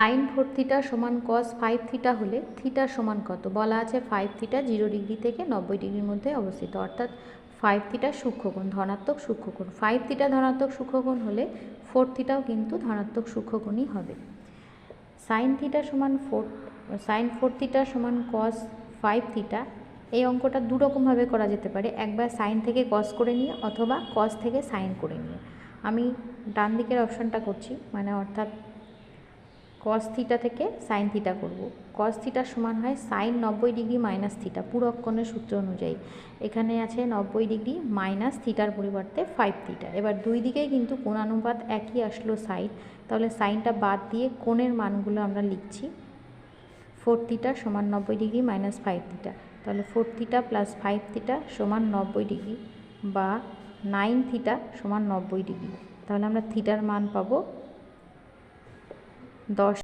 Sign four theta সমান cos five theta হলে theta সমান কত? বলা আছে ফাইভ থিটা জিরো ডিগ্রি থেকে নব্বই ডিগ্রির মধ্যে অবস্থিত। অর্থাৎ ফাইভ থিটা সূক্ষ্মকোণ, ধনাত্মক সূক্ষ্মকোণ। ফাইভ থিটা ধনাত্মক সূক্ষ্মকোণ হলে ফোর থিটাও কিন্তু ধনাত্মক সূক্ষ্মকোণই হবে। সাইন থিটা সমান ফোর, সাইন ফোর থিটা সমান কস ফাইভ থিটা, এই অঙ্কটা দুরকমভাবে করা যেতে পারে। একবার সাইন থেকে কস করে নিয়ে অথবা কস থেকে সাইন করে নিয়ে। আমি ডান দিকের অপশানটা করছি মানে অর্থাৎ কস থিটা থেকে সাইন থিটা করব। কস থিটা সমান হয় সাইন নব্বই ডিগ্রি মাইনাস থিটা পুরক কোণের সূত্র অনুযায়ী। এখানে আছে নব্বই ডিগ্রি মাইনাস থিটার পরিবর্তে ফাইভ থিটা এবার দুই দিকেই কিন্তু কোণানুপাত একই আসলো সাইড তাহলে সাইনটা বাদ দিয়ে কোণের মানগুলো আমরা লিখছি। ফোর থিটা সমান নব্বই ডিগ্রি মাইনাস ফাইভ থিটা তাহলে four theta plus five theta সমান নব্বই ডিগ্রি বা নাইন থিটা সমান নব্বই ডিগ্রি। তাহলে আমরা থিটার মান পাবো দশ।